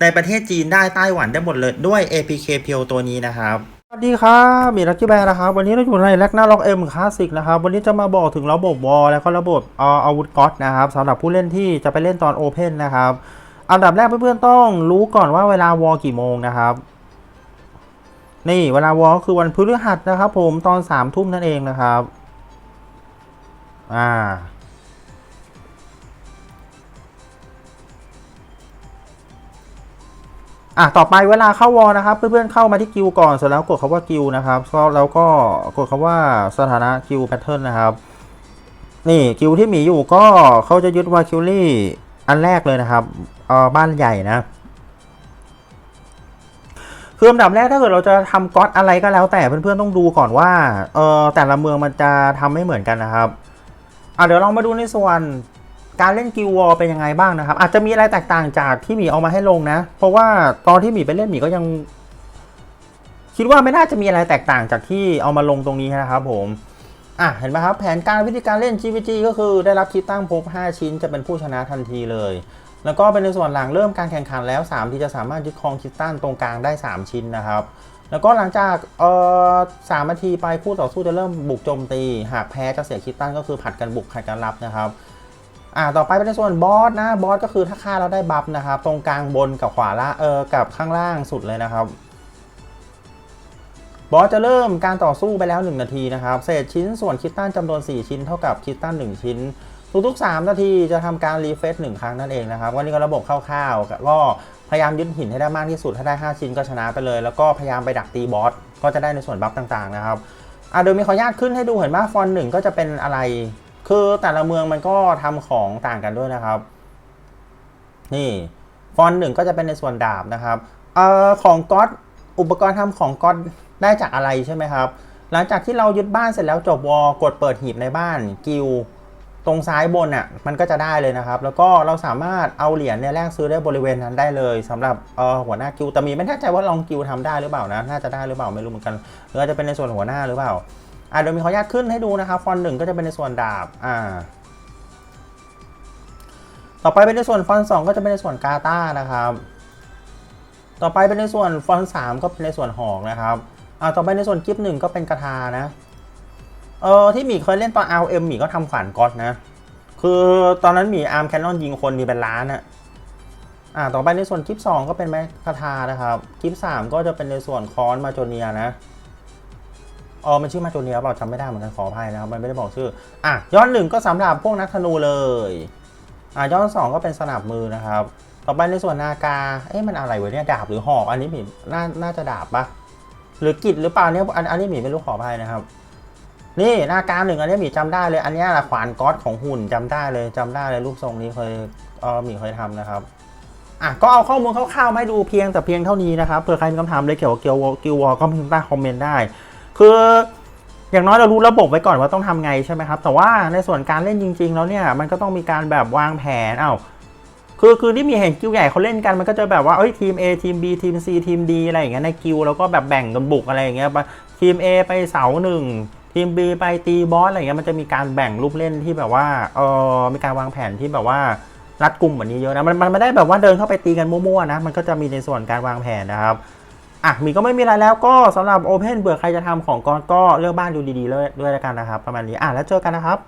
ในประเทศจีนได้ไต้หวันได้หมดเลยด้วย APK เพียวตัวนี้นะครับสวัสดีครับมีลักกี้แบร์นะครับวันนี้เราอยู่ในแลกหน้าล็อกเอ็มคลาสสิกนะครับวันนี้จะมาบอกถึงระบบวอลแล้วก็ระบบเอ่ออาวุธก๊อตนะครับสำหรับผู้เล่นที่จะไปเล่นตอนโอเพนนะครับอันดับแรกเพื่อนๆต้องรู้ก่อนว่าเวลาวอลกี่โมงนะครับ นี่เวลาวอลก็คือวันพฤหัสนะครับ ผมตอนสามทุ่มนั่นเองนะครับ อ่า อะต่อไปเวลาเข้าวอลนะครับ เพื่อนๆเข้ามาที่กิวก่อนเสร็จแล้วกดคำว่ากิวนะครับแล้วก็กดคำว่าสถานะกิวแพทเทิร์นนะครับนี่กิวที่มีอยู่ก็เขาจะยึดวาคิวลี่อันแรกเลยนะครับเออบ้านใหญ่นะคืออันดับแรกถ้าเกิดเราจะทำก๊อตอะไรก็แล้ว แต่เพื่อนๆต้องดูก่อนว่าเออแต่ละเมืองมันจะทำไม่เหมือนกันนะครับอะเดี๋ยวเรามาดูในส่วน การเล่นกิววอลเป็นยังไงบ้างนะครับ อาจจะมีอะไรแตกต่างจากที่หมีเอามาให้ลงนะ เพราะว่าตอนที่หมีไปเล่นหมีก็ยัง คิดว่าไม่น่าจะมีอะไรแตกต่างจากที่เอามาลงตรงนี้นะครับผมอะเห็นไหมครับแผนการวิธีการเล่น GVG ก็คือได้รับคิดตั้งพบ 5 ชิ้นจะเป็นผู้ชนะทันทีเลย แล้วก็เป็นในส่วนหลังเริ่มการแข่งขันแล้ว 3 ที่จะสามารถยึดครองคิดตั้นตรงกลางได้ 3 ชิ้นนะครับแล้วก็หลังจากเอ่อสามนาทีไปคู่ต่อสู้จะเริ่มบุกโจมตี หากแพ้จะเสียคิดตั้นก็คือผัดกันบุกผัดกันรับนะครับ อ่าต่อไปเป็นในส่วนบอสนะบอสก็คือถ้าฆ่าเราได้บัฟนะครับ ตรงกลางบนกับขวาล่าเออกับข้างล่างสุดเลยนะครับบอสจะเริ่มการต่อสู้ไปแล้ว 1 นาทีนะครับ เศษชิ้นส่วนคิตตันจำนวน 4 ชิ้นเท่ากับคิตตัน1 ชิ้น ทุกๆ 3 นาทีจะทำการรีเฟซหนึ่งครั้งนั่นเองนะครับวันนี้ก็ระบบคร่าวๆก็พยายามยึดหินให้ได้มากที่สุดถ้าได้ 5 ชิ้นก็ชนะไปเลย แล้วก็พยายามไปดักตีบอสก็จะได้ในส่วนบัฟต่างๆนะครับอะโดยมีขออนุญาตขึ้นให้ดูเห็นว่าฟอนหนึ่งก็จะเป็นอะไร คือแต่ละเมืองมันก็ทำของต่างกันด้วยนะครับ นี่ฟอนต์หนึ่งก็จะเป็นในส่วนดาบนะครับเอ่อของก๊อตอุปกรณ์ทำของก๊อตได้จากอะไรใช่ไหมครับ หลังจากที่เรายึดบ้านเสร็จแล้วจบวอลกดเปิดหีบในบ้านกิลตรงซ้ายบนอะมันก็จะได้เลยนะครับ แล้วก็เราสามารถเอาเหรียญเนี่ยแลกซื้อได้บริเวณนั้นได้เลยสำหรับหัวหน้ากิลแต่มีไม่แน่ใจว่าลองกิลทำได้หรือเปล่านะน่าจะได้หรือเปล่าไม่รู้เหมือนกันหรืออาจจะเป็นในส่วนหัวหน้าหรือเปล่า อะเดี๋ยวมีขออนุญาตขึ้นให้ดูนะครับฟอนต์หนึ่งก็จะเป็นในส่วนดาบอ่าต่อไปเป็นในส่วนฟอนต์สองก็จะเป็นในส่วนกาตานะครับ ต่อไปเป็นในส่วนฟอนต์สามก็เป็นในส่วนหอกนะครับอ่าต่อไปในส่วนกิฟหนึ่งก็เป็นกระทานะเออที่หมีเคยเล่นตอน LM หมีก็ทำขวานก๊อตนะ คือตอนนั้นหมีอาร์มแคนนอนยิงคนมีเป็นล้านอะอ่าต่อไปในส่วนกิฟสองก็เป็นแมกระทานะครับกิฟสามก็จะเป็นในส่วนคอนมาโจเนียนะ อ๋อมันชื่อมาโจเนียเปล่าจำไม่ได้เหมือนกันขออภัยนะครับ มันไม่ได้บอกชื่อ อะย้อนหนึ่งก็สำหรับพวกนักธนูเลย อะย้อนสองก็เป็นสนับมือนะครับ ต่อไปในส่วนนากา เอ๊ะมันอะไรวะเนี่ยดาบหรือหอกอันนี้หมีน่าน่าจะดาบปะหรือกิจหรือเปล่าเนี่ยอันอันนี้หมีไม่รู้ขออภัยนะครับ นี่นากาหนึ่งอันนี้หมีจำได้เลย อันนี้แหละขวานก๊อตของหุ่นจำได้เลยจำได้เลยรูปทรงนี้เคยเออหมีเคยทำนะครับอะก็เอาข้อมูลคร่าวๆมาให้ดูเพียงแต่เพียงเท่านี้นะครับเผื่อใครมีคำถามเลยเกี่ยวกับเกียวกิววอลก็พิมพ์ใต้คอมเมนต์ได้ คืออย่างน้อยเรารู้ระบบไว้ก่อนว่าต้องทำไงใช่ไหมครับ แต่ว่าในส่วนการเล่นจริง ๆ แล้วเนี่ยมันก็ต้องมีการแบบวางแผนอ้าวคือคือที่มีเห็นกิวใหญ่เขาเล่นกันมันก็จะแบบว่าเอ้ยทีม A ทีม B ทีม C ทีม D อะไรอย่างเงี้ยในกิวแล้วก็แบบแบ่งกันบุกอะไรอย่างเงี้ยทีม A ไปเสาหนึ่งทีม B ไปตีบอสอะไรอย่างเงี้ยมันจะมีการแบ่งรูปเล่นที่แบบว่าเออมีการวางแผนที่แบบว่ารัดกลุ่มแบบนี้เยอะนะมันมันไม่ได้แบบว่าเดินเข้าไปตีกันมั่วๆนะมันก็จะมีในส่วนการวางแผนนะครับ อะมีก็ไม่มีอะไรแล้วก็สำหรับ Open เบื่อใครจะทำของกอนก็เลือกบ้านดูดีๆเลยด้วยแล้วกันนะครับ ประมาณนี้อะแล้วเจอกันนะครับ